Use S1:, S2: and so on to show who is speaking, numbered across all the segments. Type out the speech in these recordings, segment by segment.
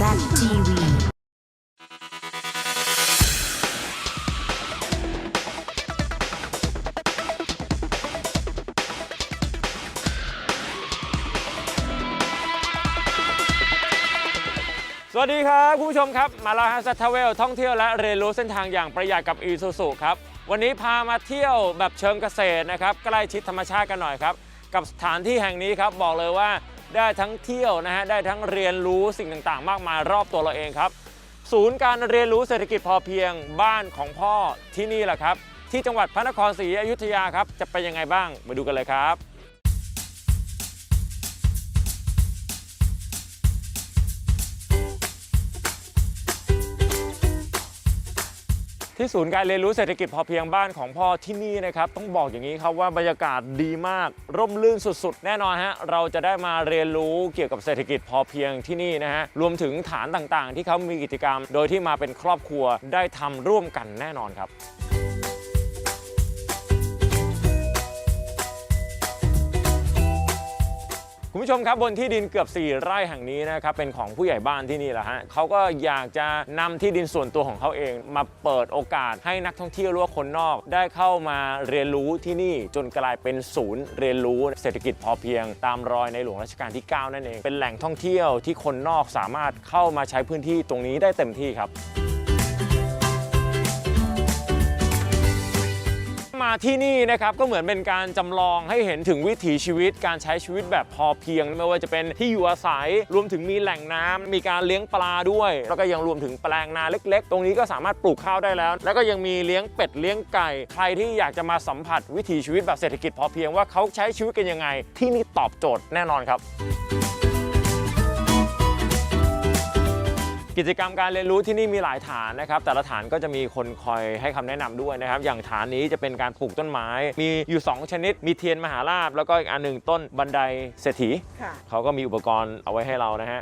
S1: ZTV
S2: สวัสดีครับคุณผู้ชมครับ มาแล้วฮะซัตเวลท่องเที่ยวและเรียนรู้เส้นทางอย่างประหยัดกับอีซูซูครับ วันนี้พามาเที่ยวแบบเชิงเกษตรนะครับ ใกล้ชิดธรรมชาติกันหน่อยครับ กับสถานที่แห่งนี้ครับ บอกเลยว่า ได้ทั้งเที่ยวนะฮะได้ทั้งเรียนรู้สิ่งต่างๆ มากมายรอบตัวเราเองครับ ศูนย์การเรียนรู้เศรษฐกิจพอเพียงบ้านของพ่อที่นี่แหละครับ ที่จังหวัดพระนครศรีอยุธยาครับจะไปยังไงบ้างมาดูกันเลยครับ ที่ศูนย์การเรียนรู้เศรษฐกิจพอเพียงบ้านของพ่อที่นี่นะครับ ต้องบอกอย่างนี้ครับว่าบรรยากาศดีมาก ร่มรื่นสุด ๆ แน่นอนฮะเราจะได้มาเรียนรู้เกี่ยวกับเศรษฐกิจพอเพียงที่นี่นะฮะรวมถึงฐานต่างๆ ที่เขามีกิจกรรม โดยที่มาเป็นครอบครัวได้ทำร่วมกันแน่นอนครับ ผู้ชมครับบนที่ดินเกือบ 4 ไร่แห่งนี้นะครับเป็นของผู้ใหญ่บ้านที่นี่แหละฮะเขาก็อยากจะนำที่ดินส่วนตัวของเขาเอง มาเปิดโอกาสให้นักท่องเที่ยวหรือว่าคนนอก ได้เข้ามาเรียนรู้ที่นี่จนกลายเป็นศูนย์เรียนรู้เศรษฐกิจพอเพียง ตามรอยในหลวงรัชกาลที่ 9 นั่นเอง เป็นแหล่งท่องเที่ยวที่คนนอกสามารถเข้ามาใช้พื้นที่ตรงนี้ได้เต็มที่ครับ มาที่นี่นะครับก็เหมือนเป็นการจำลองให้เห็นถึงวิถีชีวิตการใช้ชีวิตแบบพอเพียง ไม่ว่าจะเป็นที่อยู่อาศัย รวมถึงมีแหล่งน้ำมีการเลี้ยงปลาด้วย แล้วก็ยังรวมถึงแปลงนาเล็ก ๆ ตรงนี้ก็สามารถปลูกข้าวได้แล้ว แล้วก็ยังมีเลี้ยงเป็ดเลี้ยงไก่ ใครที่อยากจะมาสัมผัสวิถีชีวิตแบบเศรษฐกิจพอเพียงว่าเขาใช้ชีวิตกันยังไง ที่นี่ตอบโจทย์แน่นอนครับ กิจกรรมการเรียนรู้ที่นี่มีหลายฐานนะครับ แต่ละฐานก็จะมีคนคอยให้คำแนะนำด้วยนะครับ อย่างฐานนี้จะเป็นการปลูกต้นไม้ มีอยู่ 2 ชนิด มีเทียนมหาลาภแล้วก็อีกอันหนึ่งต้นบันไดเศรษฐี
S3: ค่ะ
S2: เขาก็มีอุปกรณ์เอาไว้ให้เรานะฮะ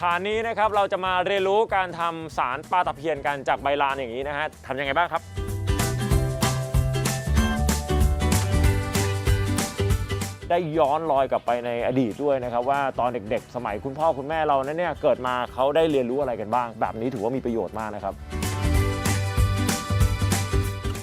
S2: ฐานนี้นะครับเราจะมาเรียนรู้การทำสารปลาตะเพียนกันจากใบลานอย่างนี้นะฮะทำยังไงบ้างครับ ได้ย้อนรอยกลับไปในอดีตด้วยนะครับว่าตอนเด็กๆ สมัยคุณพ่อคุณแม่เรานั้นเนี่ยเกิดมาเขาได้เรียนรู้อะไรกันบ้าง แบบนี้ถือว่ามีประโยชน์มากนะครับ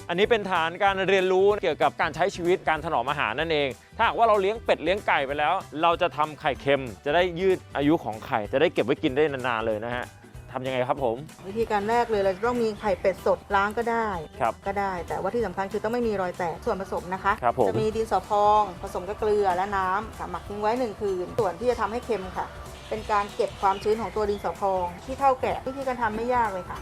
S2: อันนี้เป็นฐานการเรียนรู้เกี่ยวกับการใช้ชีวิตการถนอมอาหารนั่นเอง ถ้าหากว่าเราเลี้ยงเป็ดเลี้ยงไก่ไปแล้ว เราจะทำไข่เค็ม จะได้ยืดอายุของไข่ จะได้เก็บไว้กินได้นานๆเลยนะฮะ ทำยังไงครับผม
S3: วิธีการแรกเลยเราจะต้องมีไข่เป็ดสดล้างก็ได้
S2: ครับ
S3: ก็ได้ แต่ว่าที่สำคัญคือต้องไม่มีรอยแตกส่วนผสมนะคะ
S2: ครับผม
S3: จะมีดินสอพอง ผสมกับเกลือและน้ำค่ะหมักทิ้งไว้หนึ่งคืน ส่วนที่จะทำให้เค็มค่ะ เป็นการเก็บความชื้นของตัวดินสอพอง ที่เท่าแก่วิธีการทำไม่ยากเลยค่ะ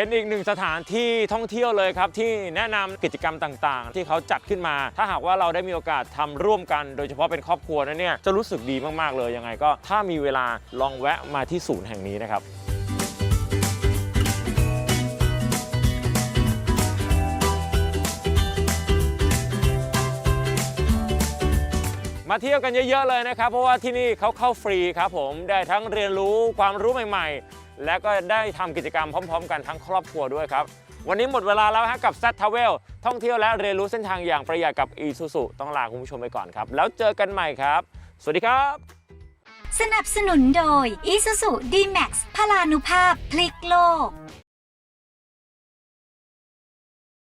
S2: เป็นอีกหนึ่งสถานที่ท่องเที่ยวเลยครับ ที่แนะนำกิจกรรมต่างๆ ที่เขาจัดขึ้นมา ถ้าหากว่าเราได้มีโอกาสทำร่วมกัน โดยเฉพาะเป็นครอบครัวนั้นเนี่ยจะรู้สึกดีมากๆเลยยังไงก็ ถ้ามีเวลาลองแวะมาที่ศูนย์แห่งนี้นะครับ มาเที่ยวกันเยอะๆเลยนะครับ เพราะว่าที่นี่เขาเข้าฟรีครับผมได้ทั้งเรียนรู้ความรู้ใหม่ๆ และก็ได้ทำกิจกรรมพร้อม ๆ กันทั้งครอบครัวด้วยครับ วันนี้หมดเวลาแล้วฮะกับ z t r a v e l ท่องเที่ยวและเรียนรู้เส้นทางอย่างประหยัดกับ e s u s u ต้องลาคุณผู้ชมไปก่อนครับ แล้วเจอกันใหม่ครับ สวัสดีครับ
S4: สนับสนุนโดย Isuzu D-Max พลานุภาพพลิกโลก